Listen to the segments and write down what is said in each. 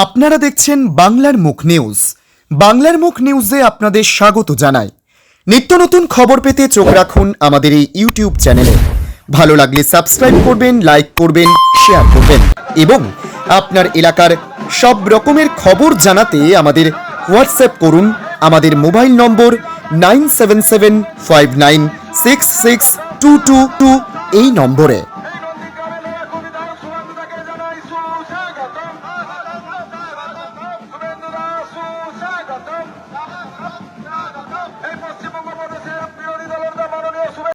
আপনারা দেখছেন বাংলার মুখ নিউজ। বাংলার মুখ নিউজে আপনাদের স্বাগত জানাই। নিত্য নতুন খবর পেতে চোখ রাখুন আমাদের এই ইউটিউব চ্যানেলে। ভালো লাগলে সাবস্ক্রাইব করবেন, লাইক করবেন, শেয়ার করবেন এবং আপনার এলাকার সব রকমের খবর জানাতে আমাদের হোয়াটসঅ্যাপ করুন। আমাদের mobile number nine seven seven five nine six six two two two এই নম্বরে।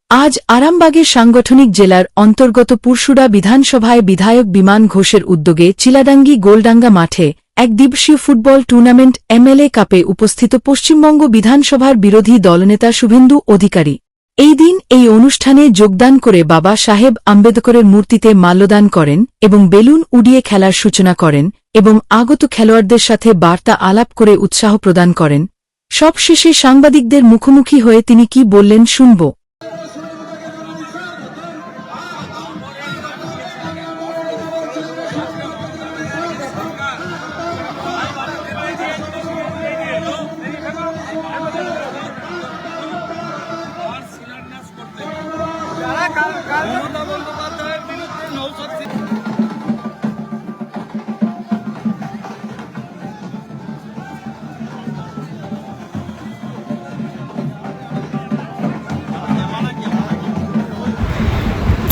আজ আরামবাগের সাংগঠনিক জেলার অন্তর্গত পুরশুড়া বিধানসভায় বিধায়ক বিমান ঘোষের উদ্যোগে চিলাডাঙ্গি গোলডাঙ্গা মাঠে এক দিবসীয় ফুটবল টুর্নামেন্ট এমএলএ কাপে উপস্থিত পশ্চিমবঙ্গ বিধানসভার বিরোধী দলনেতা শুভেন্দু অধিকারী। এই দিন এই অনুষ্ঠানে যোগদান করে বাবা সাহেব আম্বেদকরের মূর্তিতে মাল্যদান করেন এবং বেলুন উড়িয়ে খেলার সূচনা করেন এবং আগত খেলোয়াড়দের সাথে বার্তা আলাপ করে উৎসাহ প্রদান করেন। সবশেষে সাংবাদিকদের মুখোমুখি হয়ে তিনি কি বললেন শুনব।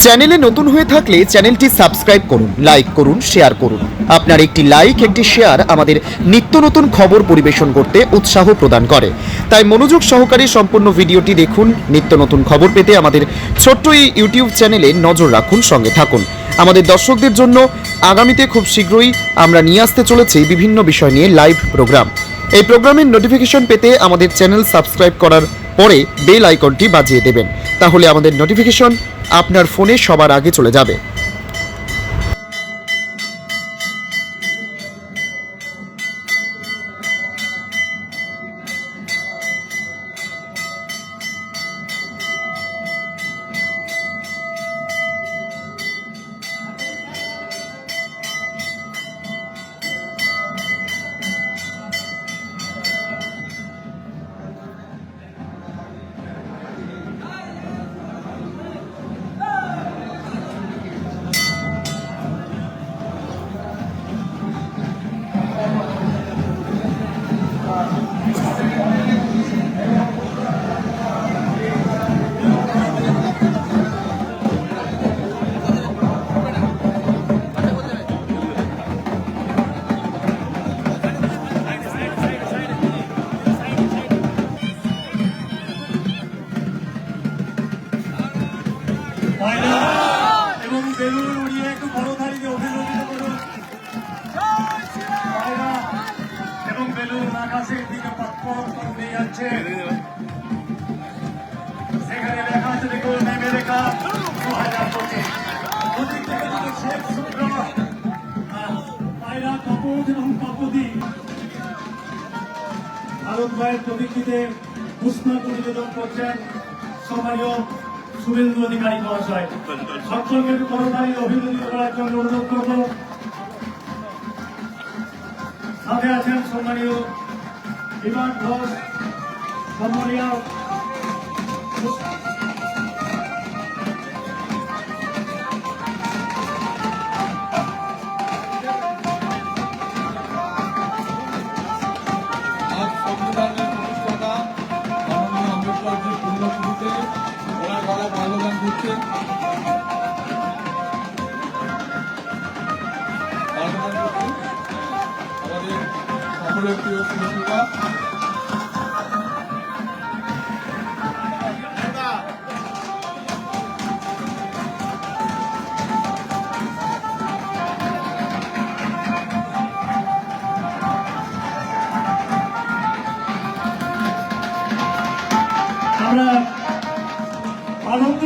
চ্যানেলে নতুন হয়ে থাকলে চ্যানেলটি সাবস্ক্রাইব করুন, লাইক করুন, শেয়ার করুন। আপনার একটি লাইক, একটি শেয়ার আমাদের নিত্য নতুন খবর পরিবেশন করতে উৎসাহ প্রদান করে। তাই মনোযোগ সহকারে সম্পূর্ণ ভিডিওটি দেখুন, নিত্য নতুন খবর পেতে আমাদের ছোট্ট এই ইউটিউব চ্যানেলে নজর রাখুন, সঙ্গে থাকুন। আমাদের দর্শকদের জন্য আগামীতে খুব শীঘ্রই আমরা নিয়ে আসতে চলেছি বিভিন্ন বিষয় নিয়ে লাইভ প্রোগ্রাম। এই প্রোগ্রামের নোটিফিকেশন পেতে আমাদের চ্যানেল সাবস্ক্রাইব করার পরে বেল আইকনটি বাজিয়ে দেবেন। তাহলে আমাদের নোটিফিকেশন আপনার ফোনে সবার আগে চলে যাবে। নিবেদন করছেন সম্মানীয় শুভেন্দু অধিকারী মহাশয়। সকলকে করতালি অভিনন্দিত করার জন্য অনুরোধ করব। সাথে আছেন সম্মানীয় বিমান ঘোষ, সম্মানীয়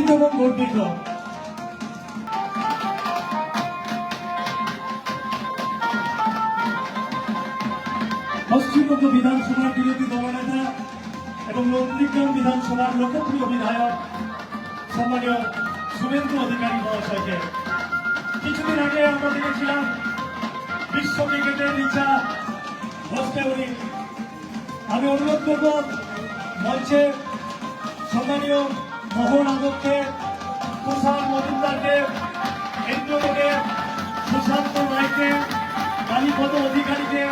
আনন্দিত এবং গর্বিত পশ্চিমবঙ্গ বিধানসভার বিরোধী দলনেতা এবং নন্দীগ্রাম বিধানসভার লোকপ্রিয় বিধায়ক, সম্মানীয় শুভেন্দু অধিকারী মহাশয়কে। কিছুদিন আগে আমরা দেখেছিলাম বিশ্ব ক্রিকেটের ইচ্ছা বসতে উনি। আমি অনুরোধ করব মঞ্চে সম্মানীয় মোহন আগরকে তুষার মজুমদারকে ইন্দ্রকে সুশান্ত রায়কে কালীপদ অধিকারীকে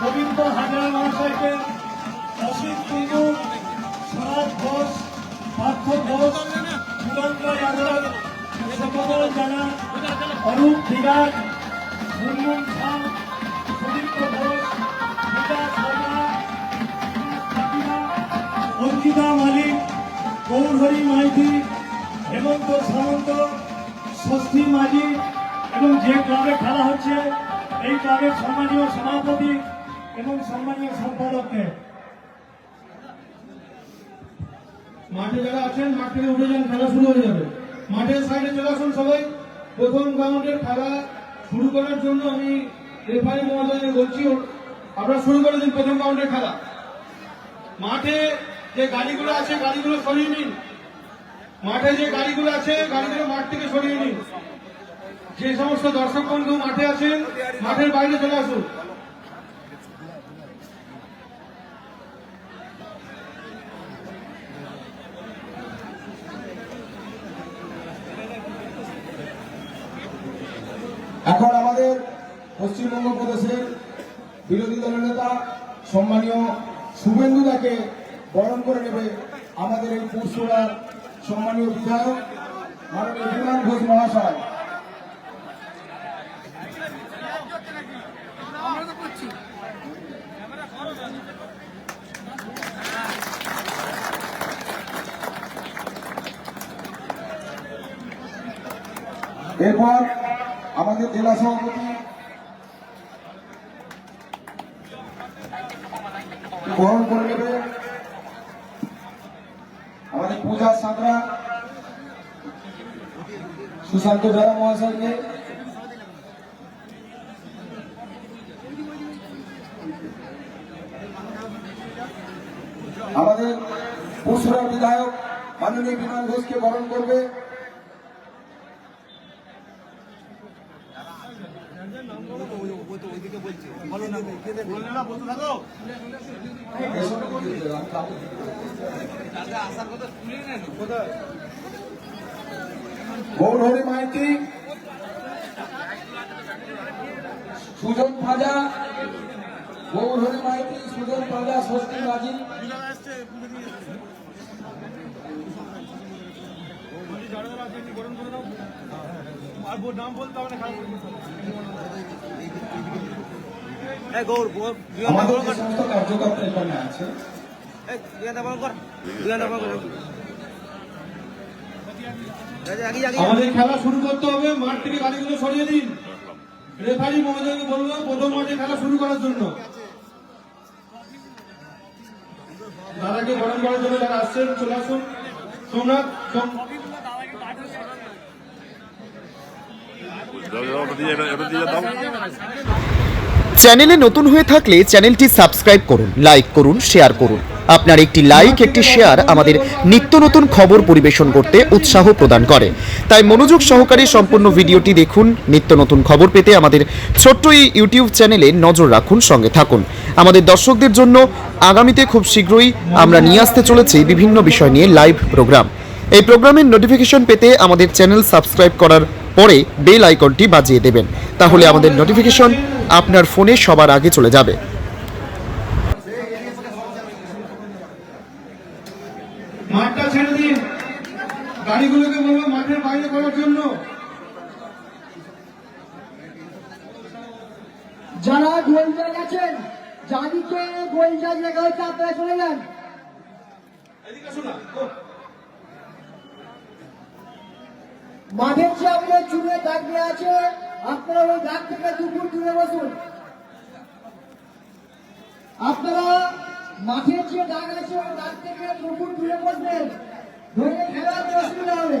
গোবিন্দ হাজারা মহাশয়কে, অসিত কুণ্ডু শরৎ ঘোষ, পার্থ ঘোষ সুরেন্দ্র যাদব সকল জানা, অরূপ বিরাট মুনমুন খান গৌরহরি মাইতি, হেমন্ত সামন্ত, ষষ্ঠী মাঝি এবং যে ক্লাবে খেলা হচ্ছে, এই ক্লাবের সম্মানীয় সভাপতি এবং সম্মানীয় সম্পাদককে। মাঠে যারা আছেন, মাঠ থেকে উঠে যান, খেলা শুরু হয়ে যাবে। মাঠের সাইডে চলে আসুন সবাই। প্রথম রাউন্ডের খেলা শুরু করার জন্য আমি রেফারি মহোদয়কে বলছি আপনারা শুরু করে দিন প্রথম রাউন্ডের খেলা। মাঠে যে গাড়িগুলো আছে, গাড়িগুলো সরিয়ে নিন। মাঠে যে গাড়িগুলো আছে, গাড়িগুলো মাঠ থেকে সরিয়ে নিন। যে সমস্ত দর্শক বন্ধু মাঠে আছেন, মাঠের বাইরে চলে আসুন। এখন আমাদের পশ্চিমবঙ্গ প্রদেশের বিরোধী দলের নেতা, সম্মানীয় শুভেন্দু দাকে বরণ করে নেবে আমাদের এই পুরসুরার সম্মানীয় বিধায়ক মাননীয় বিমান ঘোষ মহাশয়। এরপর আমাদের জেলা সভাপতি গ্রহণ করে নেবে আমাদের পূজা সাঁতরা সুশান্ত বেড়া মহাশয়কে। আমাদের পরশুরার বিধায়ক মাননীয় বিমান ঘোষকে বরণ করবে। গৌরহরি মাইতি সুজন ফাজা গৌরহরি মাইতি সুজন ফাজা স্বস্তি মাঝি। আমাদের যে সমস্ত কার্যকর্তা এখানে আছে আমাদের খেলা শুরু করতে হবে মাঠ থেকে গাড়িগুলো সরিয়ে দিন। রেফারি মহোদয়কে বলব প্রথম মাঠে খেলা শুরু করার জন্য। দাদাকে গরম করার জন্য যারা আসছেন চলে আসুন। সোমনাথ সোম- চ্যানেলে নতুন হয়ে থাকলে চ্যানেলটি সাবস্ক্রাইব করুন লাইক করুন শেয়ার করুন। আপনার একটি লাইক একটি শেয়ার আমাদের নিত্য নতুন খবর পরিবেশন করতে উৎসাহ প্রদান করে। তাই মনোযোগ সহকারে সম্পূর্ণ ভিডিওটি দেখুন, নিত্য নতুন খবর পেতে আমাদের ছোট্ট এই ইউটিউব চ্যানেলে নজর রাখুন, সঙ্গে থাকুন। আমাদের দর্শকদের জন্য আগামীতে খুব শীঘ্রই আমরা নিয়ে আসতে চলেছি বিভিন্ন বিষয় নিয়ে লাইভ প্রোগ্রাম এই প্রোগ্রামের নোটিফিকেশন পেতে আমাদের চ্যানেল সাবস্ক্রাইব করার পরে বেল আইকনটি বাজিয়ে দেবেন। তাহলে আমাদের নোটিফিকেশন আপনার ফোনে সবার আগে চলে যাবে মাঠটা ছেড়ে দিন গাড়িগুলোকে বলব মাঠের বাইরে করার জন্য যারা গোলজাজ আছেন যাদিকে গোলজাজ লেখা হচ্ছে আপনারা চলে যান। মাঠের যে আপনার চুলে দাগ দেওয়া আছে আপনারা ওই দাগ থেকে দুপুর দূরে বসুন। আপনারা মাঠের যে দাগ আছে ওই দাগ থেকে দুপুর দূরে বসবেন। ধরে খেলাতে অসুবিধা হবে?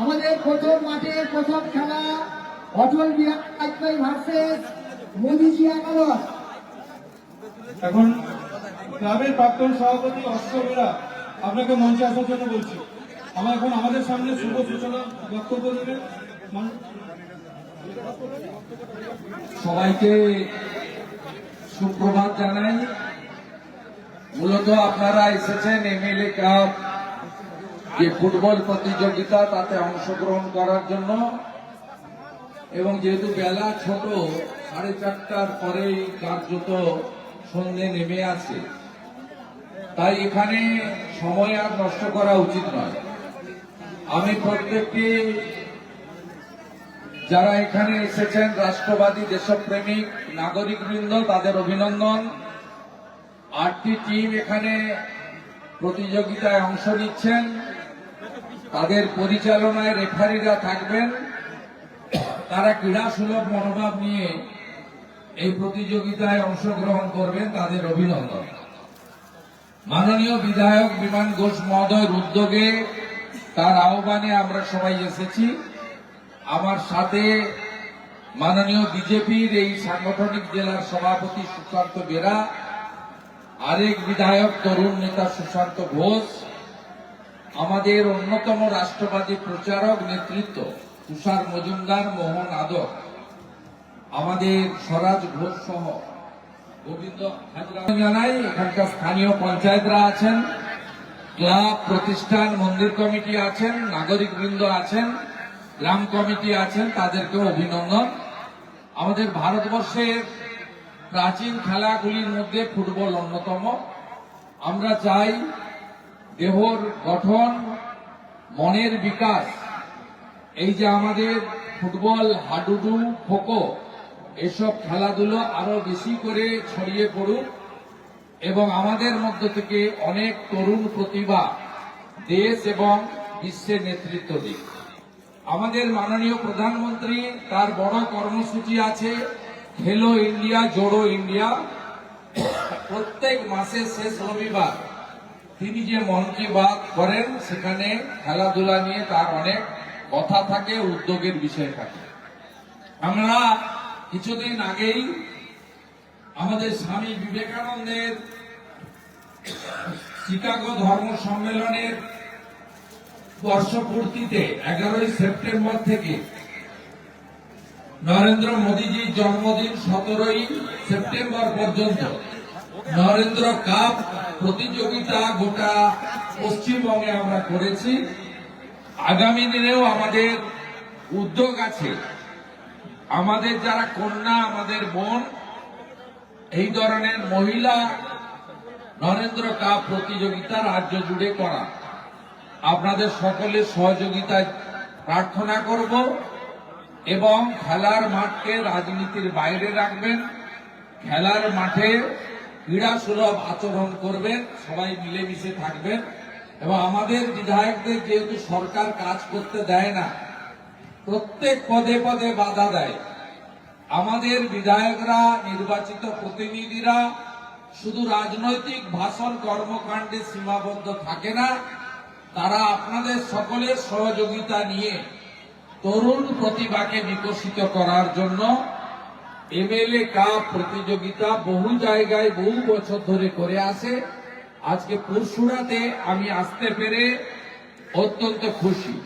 আমাদের প্রথম মাঠে প্রথম খেলা অটল বিহারী বাজপেয়ী ভার্সেস মোদিজি একাদশ এখন ক্লাবের প্রাক্তন সভাপতি অষ্টমেরা আপনাকে মঞ্চে আসার জন্য বলছি। আমার এখন আমাদের সামনে শুভ সূচনা বক্তব্য দেবেন। সবাইকে সুপ্রভাত জানাই। মূলত আপনারা এসেছেন এমএলএ কাপ যে ফুটবল প্রতিযোগিতা তাতে অংশগ্রহণ করার জন্য, এবং যেহেতু বেলা ছোট, সাড়ে চারটার পরেই কার্যত সন্ধে নেমে আসে। তাই এখানে সময় আর নষ্ট করা উচিত নয়। আমি প্রত্যেকটি যারা এখানে এসেছেন, রাষ্ট্রবাদী দেশপ্রেমিক, নাগরিকবৃন্দ, তাদের অভিনন্দন। আটটি টিম এখানে প্রতিযোগিতায় অংশ নিচ্ছেন। তাদের পরিচালনায় রেফারিরা থাকবেন। তারা ক্রীড়া সুলভ মনোভাব নিয়ে এই প্রতিযোগিতায় অংশগ্রহণ করবেন তাদের অভিনন্দন। মাননীয় বিধায়ক বিমান ঘোষ মহোদয়ের উদ্যোগে তার আহ্বানে আমরা সবাই এসেছি। আমার সাথে মাননীয় বিজেপির এই সাংগঠনিক জেলার সভাপতি সুশান্ত বেরা, আরেক বিধায়ক তরুণ নেতা সুশান্ত ঘোষ আমাদের অন্যতম রাষ্ট্রবাদী প্রচারক নেতৃত্ব তুষার মজুমদার মোহন আদক, আমাদের স্বরাজ ঘোষ সহ গোবিন্দ জানাই, এখানকার স্থানীয় পঞ্চায়েতরা আছেন, ক্লাব, প্রতিষ্ঠান, মন্দির কমিটি আছেন নাগরিক বৃন্দ আছেন, গ্রাম কমিটি আছেন, তাদেরকেও অভিনন্দন। আমাদের ভারতবর্ষের প্রাচীন খেলাগুলির মধ্যে ফুটবল অন্যতম। আমরা চাই দেহর গঠন, মনের বিকাশ, এই যে আমাদের ফুটবল, হাডুডু, খোখো, এসব খেলাধুলো আরও বেশি করে ছড়িয়ে পড়ুক এবং আমাদের মধ্য থেকে অনেক তরুণ প্রতিভা দেশ এবং বিশ্বের নেতৃত্ব দিক। আমাদের মাননীয় প্রধানমন্ত্রী, তার বড় কর্মসূচি আছে, খেলো ইন্ডিয়া, জোড়ো ইন্ডিয়া। প্রত্যেক মাসের শেষ রবিবার তিনি যে মন কি বাত করেন, সেখানে খেলাধুলা নিয়ে তার অনেক কথা থাকে, উদ্যোগের বিষয় থাকে। আমরা কিছুদিন আগেই আমাদের স্বামী বিবেকানন্দের শিকাগো ধর্ম সম্মেলনের বর্ষপূর্তিতে এগারোই সেপ্টেম্বর থেকে নরেন্দ্র মোদীজির জন্মদিন সতেরোই সেপ্টেম্বর পর্যন্ত। নরেন্দ্র কাপ প্রতিযোগিতা গোটা পশ্চিমবঙ্গে আমরা করেছি। আগামী দিনেও আমাদের উদ্যোগ আছে। আমাদের যারা কন্যা, আমাদের বোন, এই ধরনের মহিলা নরেন্দ্র কাপ প্রতিযোগিতা রাজ্য জুড়ে করা। আপনাদের সকলের সহযোগিতায় প্রার্থনা করব এবং খেলার মাঠকে রাজনীতির বাইরে রাখবেন। খেলার মাঠে ক্রীড়া সুলভ আচরণ করবেন, সবাই মিলেমিশে থাকবেন। এবং আমাদের বিধায়কদের যেহেতু সরকার কাজ করতে দেয় না, প্রত্যেক পদে পদে বাধা দেয়। আমাদের বিধায়করা, নির্বাচিত প্রতিনিধিরা শুধু রাজনৈতিক ভাষণ কর্মকাণ্ডে সীমাবদ্ধ থাকে না, তারা আপনাদের সকলের সহযোগিতা নিয়ে তরুণ প্রতিভাকে বিকশিত করার জন্য এমএলএ কাপ প্রতিযোগিতা বহু জায়গায় বহু বছর ধরে করে আসে। আজকে পরশুরাতে আমি আসতে পেরে অত্যন্ত খুশি।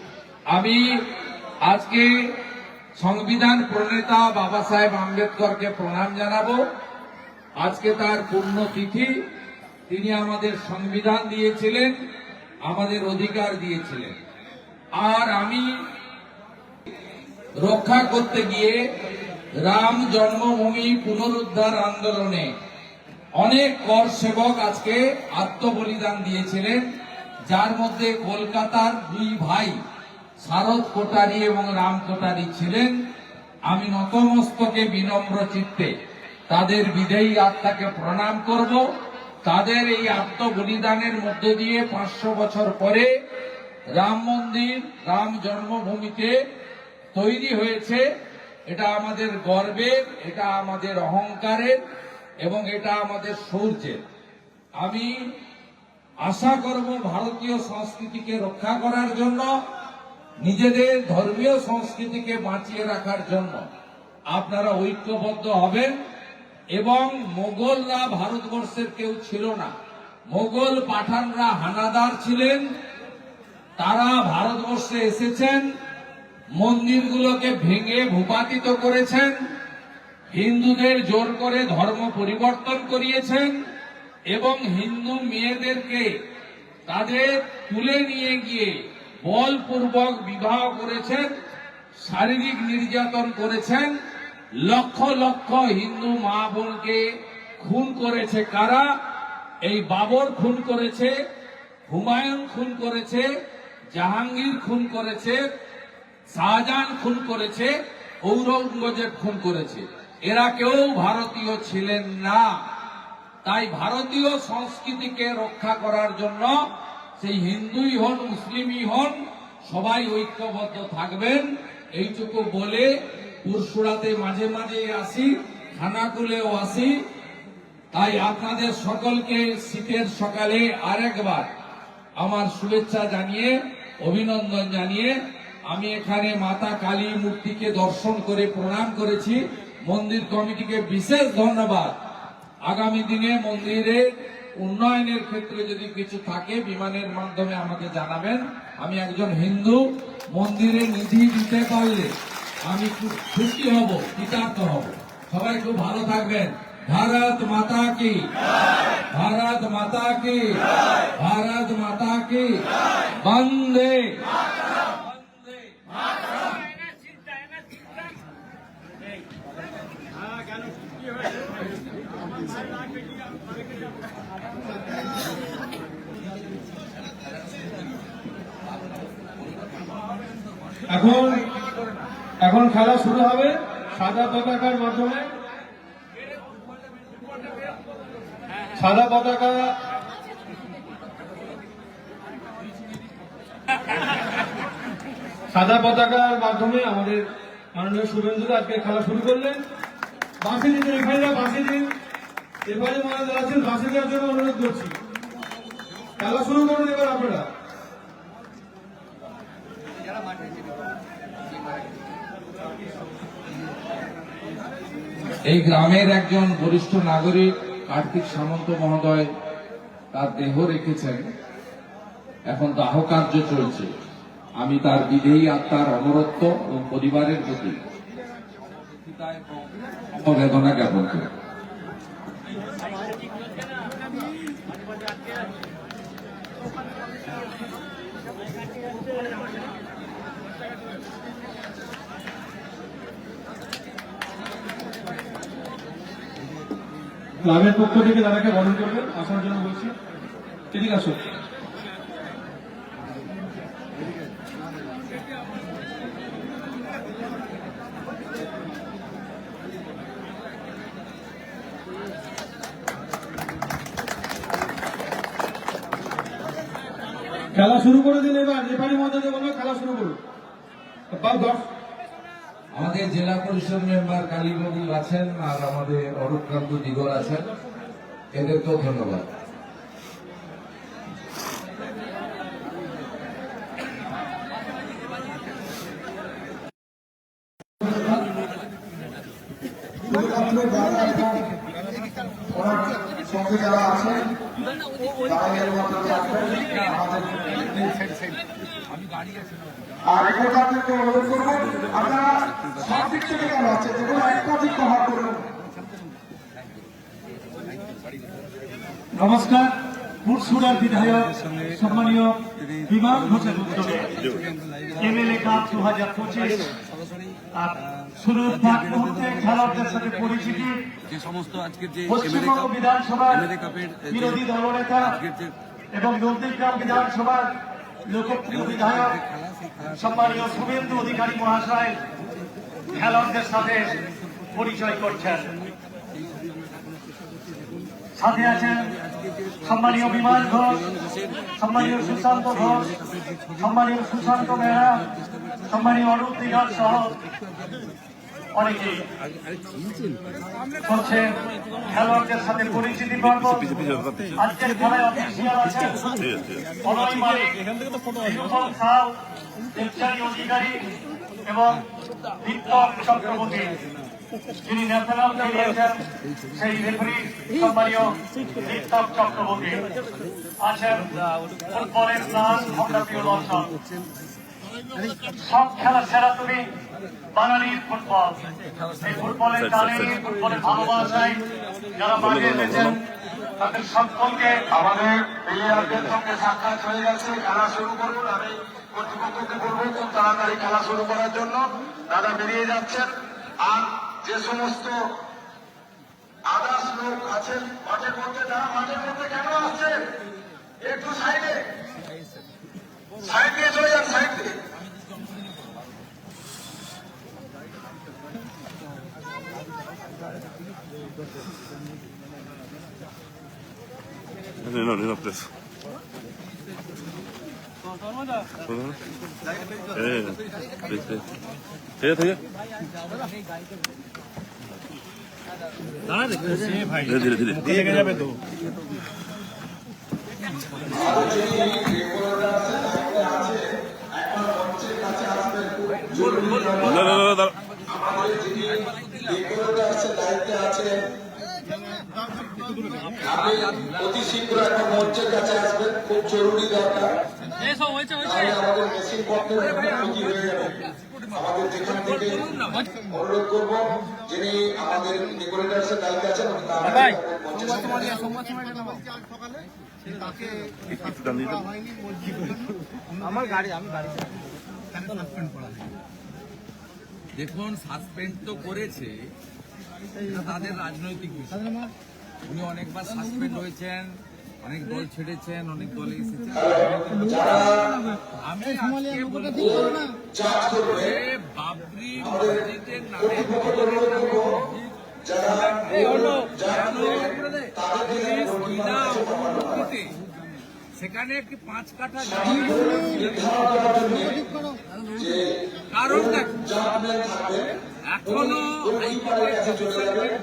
আমি আজকে সংবিধান প্রণেতা বাবা সাহেব আম্বেদকরকে প্রণাম জানাব। আজকে তার পুণ্যতিথি, তিনি আমাদের সংবিধান দিয়েছিলেন, আমাদের অধিকার দিয়েছিলেন। আর আমি রক্ষা করতে গিয়ে রাম জন্মভূমি পুনরুদ্ধার আন্দোলনে অনেক কর সেবক আজকে আত্মবলিদান দিয়েছিলেন, যার মধ্যে কলকাতার দুই ভাই, শারদ কোটারি এবং রাম কোটারি ছিলেন। আমি নতমস্তকে বিনম্র চিত্তে তাদের বিদেয়ী আত্মাকে প্রণাম করব। তাদের এই আত্মবলিদানের মধ্য দিয়ে পাঁচশো বছর পরে রাম মন্দির, রাম জন্মভূমিতে তৈরি হয়েছে। এটা আমাদের গর্বের, এটা আমাদের অহংকারের, এবং এটা আমাদের সৌর্যের। আমি আশা করব ভারতীয় সংস্কৃতিকে রক্ষা করার জন্য, নিজেদের ধর্মীয় সংস্কৃতিকে বাঁচিয়ে রাখার জন্য আপনারা ঐক্যবদ্ধ হবেন, এবং মোগলরা ভারতবর্ষের কেউ ছিল না। মোগল পাঠানরা হানাদার ছিলেন, তারা ভারতবর্ষে এসেছেন মন্দিরগুলোকে ভেঙে ভূপাতিত করেছেন, হিন্দুদের জোর করে ধর্ম পরিবর্তন করিয়েছেন এবং হিন্দু মেয়েদেরকে তাদের তুলে নিয়ে গিয়ে বলপূর্বক বিবাহ করেছেন, শারীরিক নির্যাতন করেছেন, লক্ষ লক্ষ হিন্দু মা বোনকে খুন করেছে কারা? এই বাবর খুন করেছে, হুমায়ুন খুন করেছে, জাহাঙ্গীর খুন করেছে শাহজাহান খুন করেছে, ঔরঙ্গজেব খুন করেছে। এরা কেউ ভারতীয় ছিলেন না। তাই ভারতীয় সংস্কৃতিকে রক্ষা করার জন্য সেই হিন্দুই হন, মুসলিমই হন, সবাই ঐক্যবদ্ধ থাকবেন। এইটুকু বলে পুরসুরাতে মাঝে মাঝে আসি, খানাকুলেও আসি। তাই আপনাদের সকলকে শীতের সকালে আরেকবার আমার শুভেচ্ছা জানিয়ে, অভিনন্দন জানিয়ে আমি এখানে মাতা কালী মূর্তিকে দর্শন করে, প্রণাম করেছি। মন্দির কমিটিকে বিশেষ ধন্যবাদ। আগামী দিনে মন্দিরের উন্নয়নের ক্ষেত্রে যদি কিছু থাকে, বিমানের মাধ্যমে আমাকে জানাবেন। আমি একজন হিন্দু, মন্দিরে নিধি দিতে পারলে আমি খুব খুশি হব, কৃতার্থ হব। সবাই খুব ভালো থাকবেন। ভারত মাতা কি? ভারত মাতা কি? ভারত মাতা কি? বন্দে এখন এখন খেলা শুরু হবে সাদা পতাকার মাধ্যমে। সাদা পতাকা। সাদা পতাকার মাধ্যমে আমাদের মাননীয় শুভেন্দু আজকে খেলা শুরু করলেন। বাঁশি দিন রেফারিরা বাঁশি দিন। রেফারি মহারাজ আছেন বাঁশি দেওয়ার জন্য অনুরোধ করছি। খেলা শুরু করুন এবার আপনারা। এই গ্রামের একজন বরিষ্ঠ নাগরিক, কার্তিক সামন্ত মহোদয়, তার দেহ রেখেছেন। এখন দাহ কার্য চলছে। আমি তার বিদেয়ী আত্মার অমরত্ব এবং পরিবারের প্রতি বেদনা জ্ঞাপন করি। ক্লাবের পক্ষ থেকে তাদেরকে বরণ করবেন, আসার জন্য বলছি। এদিকে আসো। খেলা শুরু করে দিন এবার রেফারি মধ্যে বলল খেলা শুরু করুন আমাদের জেলা পরিষদ মেম্বার কালীবাবু আছেন আর আমাদের অরূপকান্ত দিগর আছেন। এদেরকেও ধন্যবাদ। যারা এখন ওনার সঙ্গে যারা আছেন নমস্কার পুরসুরার বিধায়ক সম্মানীয় বিমান ঘোষের উদ্যোগে এমএলএ কাপ দু হাজার পঁচিশ। আর শুরুর মুহূর্তে খেলোয়াড়দের সাথে পরিচিতি। যে সমস্ত আজকের যে পশ্চিমবঙ্গ বিধানসভার বিরোধী দলনেতা এবং নন্দীগ্রাম বিধানসভার লোকপ্রিয় বিধায়ক সম্মানীয় শুভেন্দু অধিকারী মহাশয় খেলোয়াড়দের সাথে পরিচয় করছেন। সাথে আছেন সম্মানীয় বিমান ঘোষ, সম্মানীয় সুশান্ত ঘোষ, সম্মানীয় সুশান্ত মেহরা, সম্মানীয় অরূপ দিঘাট সহ খেলোয়াড়দের সাথে পরিচিতি অধিকারী এবং চক্রবর্তী। যিনি ন্যাশনাল খেলিয়েছেন সেই রেফারি সম্মানীয় বিপ্লব চক্রবর্তী। আছেন ফুটবলের প্রাণ আমরা প্রিয় দর্শক। সব খেলা সেরা তুমি বাঙালির ফুটবল। এই ফুটবলের টানে ফুটবলের ভালোবাসায় যারা মাঠে এসেছেন তাদের সকলকে আমাদের প্লেয়ারদের সঙ্গে সাক্ষাৎ হয়ে গেছে। খেলা শুরু করুন আমি কর্তৃপক্ষকে বলব খুব তাড়াতাড়ি খেলা শুরু করার জন্য। দাদা বেরিয়ে যাচ্ছেন। আর যে সমস্ত আদাস লোক আছেন মাঠের মধ্যে তারা মাঠের মধ্যে কেন আসছেন? একটু সাইডে। সাইড দিয়ে চলে যান সাইড। দিয়ে No, no, no, preso. Eh, viste. ঠিক আছে ধীরে ধীরে ধীরে দায়িত্বে আছেন আপনি অতি শীঘ্র একটা মঞ্চের কাছে আসবেন খুব জরুরি দরকার আমাদের মেশিন পত্রের ক্ষতি হয়ে যাবে আমাদের যেখান থেকে অনুরোধ করব যিনি আমাদের ডেকোরেটার্স দায়িত্বে আছেন উনি তাড়াতাড়ি মঞ্চের সামনে একটু দেখুন সাসপেন্ড তো করেছে তাদের রাজনৈতিক বিষয়। উনি অনেকবার সাসপেন্ড হয়েছেন। অনেক দল ছেড়েছেন অনেক দলে এসেছেন। আমি আজকে বলব যে বাবরি মসজিদের নামে সেখানে একটি পাঁচ কাঠা কারণটা কি? এখনও হাইকোর্টের অর্ডারে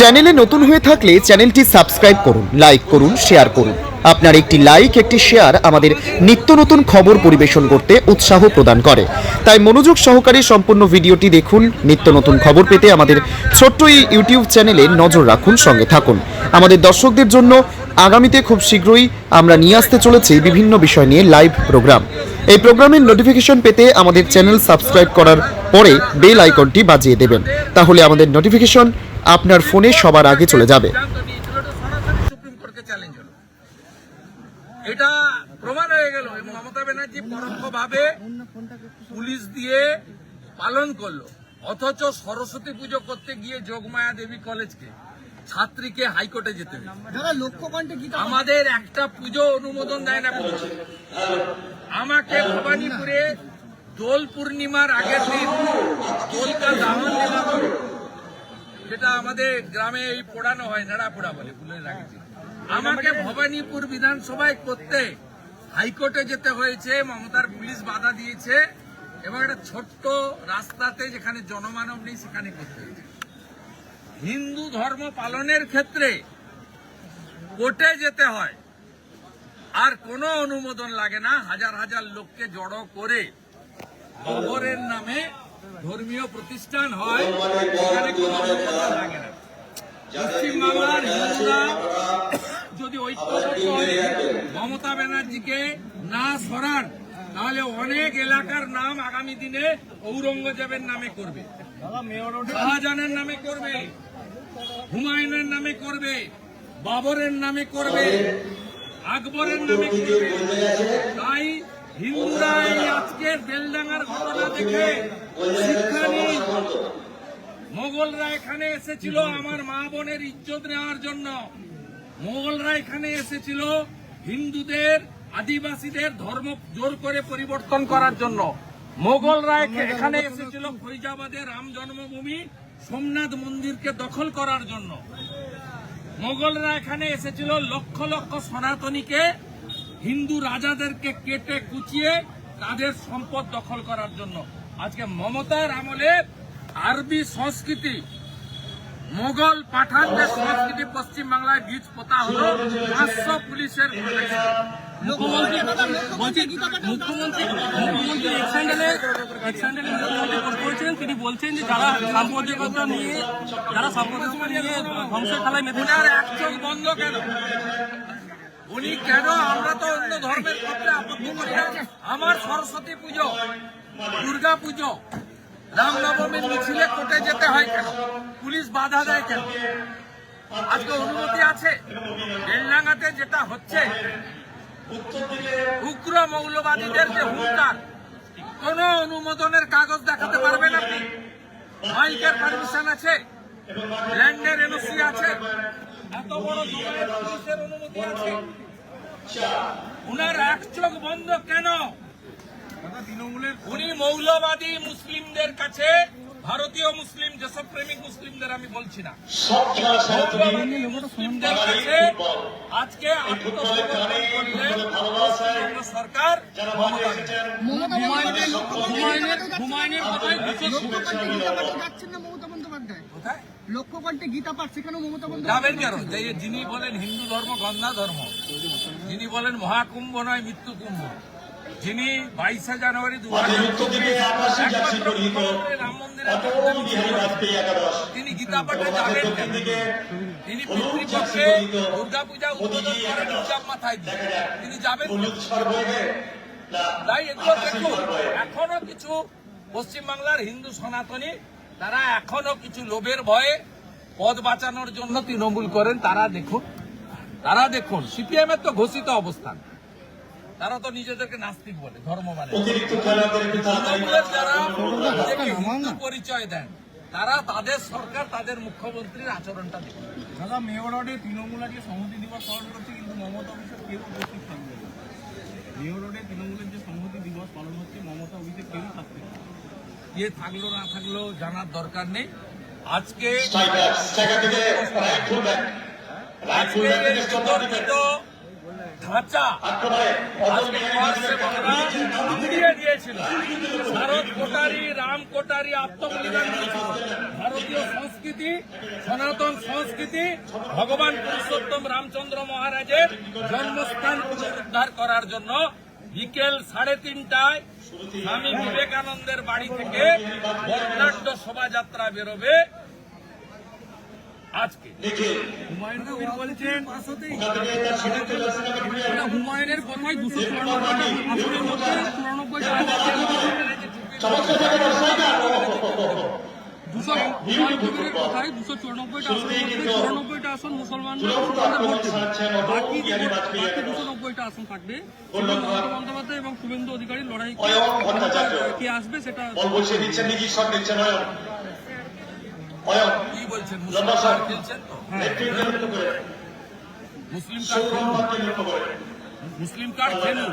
চ্যানেলে নতুন হয়ে থাকলে চ্যানেলটি সাবস্ক্রাইব করুন, লাইক করুন, শেয়ার করুন। আপনার একটি লাইক, একটি শেয়ার আমাদের নিত্য নতুন খবর পরিবেশন করতে উৎসাহ প্রদান করে। তাই মনোযোগ সহকারে সম্পূর্ণ ভিডিওটি দেখুন, নিত্য নতুন খবর পেতে আমাদের ছোট্ট এই ইউটিউব চ্যানেলে নজর রাখুন, সঙ্গে থাকুন। আমাদের দর্শকদের জন্য আগামীতে খুব শীঘ্রই আমরা নিয়ে আসতে চলেছি বিভিন্ন বিষয় নিয়ে লাইভ প্রোগ্রাম। এই প্রোগ্রামের নোটিফিকেশন পেতে আমাদের চ্যানেল সাবস্ক্রাইব করার পরে বেল আইকনটি বাজিয়ে দেবেন। তাহলে আমাদের নোটিফিকেশন আপনার ফোনে সবার আগে চলে যাবে এটা প্রমাণ হয়ে গেল এবং মমতা ব্যানার্জি পরোক্ষভাবে পুলিশ দিয়ে পালন করল অথচ সরস্বতী পুজো করতে গিয়ে যোগমায়া দেবী কলেজকে ছাত্রীকে হাইকোর্টে যেতে। আমাদের একটা পুজো অনুমোদন দেয় না পুলিশ আমাকে ভবানীপুরে দোল পূর্ণিমার আগের দিন দেওয়া হলো। যেটা আমাদের গ্রামে এই পোড়ানো হয় নাড়া পোড়া বলে। ফুলের রাখছি। আমাকে ভবানীপুর বিধানসভায় করতে হাইকোর্টে যেতে হয়েছে মমতার পুলিশ বাধা দিয়েছে এবং একটা ছোট্ট রাস্তাতে যেখানে জনমানব নেই সেখানে করতে হয়েছে। হিন্দু ধর্ম পালনের ক্ষেত্রে কোর্টে যেতে হয় আর কোনো অনুমোদন লাগে না। হাজার হাজার লোককে জড়ো করে খবরের নামে ধর্মীয় প্রতিষ্ঠান হয় সেখানে কোনো অনুমোদন লাগে না। পশ্চিমবাংলার হিন্দুরা যদি ঐক্যবদ্ধ হয়ে মমতা ব্যানার্জিকে না সরান তাহলে অনেক এলাকার নাম আগামী দিনে ঔরঙ্গজেবের নামে করবে। শাহজাহানের নামে করবে। হুমায়ুনের নামে করবে। বাবরের নামে করবে। আকবরের নামে করবে। তাই আজকের ঘটনা দেখে মোগলরা এখানে এসেছিল আমার মা বোনের ইজ্জত নেওয়ার জন্য। মোগলরা এখানে এসেছিল হিন্দুদের, আদিবাসীদের ধর্ম জোর করে পরিবর্তন করার জন্য। মোগলরা এখানে এসেছিল ফৈজাবাদে রাম জন্মভূমি, সোমনাথ মন্দিরকে দখল করার জন্য। মোগলরা এখানে এসেছিল লক্ষ লক্ষ সনাতনীকে হিন্দু রাজাদেরকে কেটে কুচিয়ে তাদের সম্পদ দখল করার জন্য। আজকে মমতার আমলে আরবি সংস্কৃতি মোগল পাঠানদের সংস্কৃতি পশ্চিম বাংলায় বীজ পোতা হলো পাঁচশো পুলিশের মুখ্যমন্ত্রী মুখ্যমন্ত্রী করেছিলেন তিনি বলছেন যে যারা সাম্প্রদায়িকতা নিয়ে যারা সাম্প্রদায়িকতা নিয়ে ধ্বংসের খেলায় মেতে উনার বন্ধ কেন? উনি কেন আমরা তো অন্য ধর্মের ক্ষেত্রে আপত্তি করি আমার সরস্বতী পুজো, দুর্গা পুজো, রামনবমীর মিছিলে কোর্টে যেতে হয় কেন? পুলিশ বাধা দেয় কেন? আজকে অনুমতি আছে? বেলডাঙ্গাতে যেটা হচ্ছে, উগ্র মৌলবাদীদের যে হুঙ্কার, কোন অনুমোদনের কাগজ দেখাতে পারবেন আপনি? মাইকের পারমিশন আছে? ল্যান্ডের এনওসি আছে? এত বড় অনুমতি আছে? উনার এক চোখ বন্ধ কেন? উনি মৌলবাদী মুসলিমদের কাছে ভারতীয় মুসলিম দেশপ্রেমিক মুসলিমদের আমি বলছি না। মুসলিমদের কাছে আজকে সরকার বন্দ্যোপাধ্যায় লক্ষ্য কণ্ঠে গীতা পাঠ সেখানেও মমতা যাবেন কেন? যে যিনি বলেন হিন্দু ধর্ম গন্ধা ধর্ম। যিনি বলেন মহাকুম্ভ নয় মৃত্যু কুম্ভ। যিনি বাইশে জানুয়ারি দু রাম মন্দিরের তিনি গীতা পাঠে যাবেন তিনি পিতৃপক্ষে দুর্গা পূজা উদ্বোধন করেন হিজাব মাথায় দিয়ে। তিনি যাবেন তাই এগুলো দেখুন। এখনও কিছু পশ্চিমবাংলার হিন্দু সনাতনী তারা এখনও কিছু লোভের ভয়ে পদ বাঁচানোর জন্য তৃণমূল করেন তারা দেখুন। তারা দেখুন সিপিএম এর তো ঘোষিত অবস্থান। তারা তো নিজেদেরকে নাস্তিক বলে ধর্ম মানে। যারা পরিচয় দেন তারা তাদের সরকার তাদের মুখ্যমন্ত্রীর আচরণটা দেখুন। দাদা মেয়র রোডে তৃণমূল আজকে সংহতি দিবস পালন করছে কিন্তু মমতা অভিষেক কেউ উপস্থিত থাকবে না। মেয়র রোডে তৃণমূলের যে সংহতি দিবস পালন হচ্ছে মমতা অভিষেক কেউ থাকবে না। কে থাকল না থাকল জানার দরকার নেই। আজকে উড়িয়ে দিয়েছিল। ভারত কোটারি রাম কোটারি আত্মবলিদান ভারতীয় সংস্কৃতি সনাতন সংস্কৃতি ভগবান পুরুষোত্তম রামচন্দ্র মহারাজের জন্মস্থান পুনরুদ্ধার করার জন্য বিকেল সাড়ে তিনটায় স্বামী বিবেকানন্দের বাড়ি থেকে বর্ণাঢ্য শোভাযাত্রা বেরোবে। আজকে হুমায়ুন কবির বলছেন হুমায়ুনের কথায় দুশো চুরানব্বইটা আসনের মধ্যে চুরানব্বইটা দুশো হুমায়ুন কবিরের কথায় দুশো চুরানব্বইটা আসনের মধ্যে চুরানব্বইটা আসন মুসলমানরা। বাকি বাকি দুশো নব্বইটা আসন থাকবে সেটা বন্দ্যোপাধ্যায় এবং শুভেন্দু অধিকারীর লড়াই কে আসবে সেটা কি বলছেন? মুসলিম খেলছেন তো? মুসলিম কার্ড মুসলিম কার্ড খেলুন?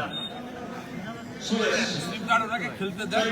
মুসলিম কার্ড ওনাকে খেলতে দেন?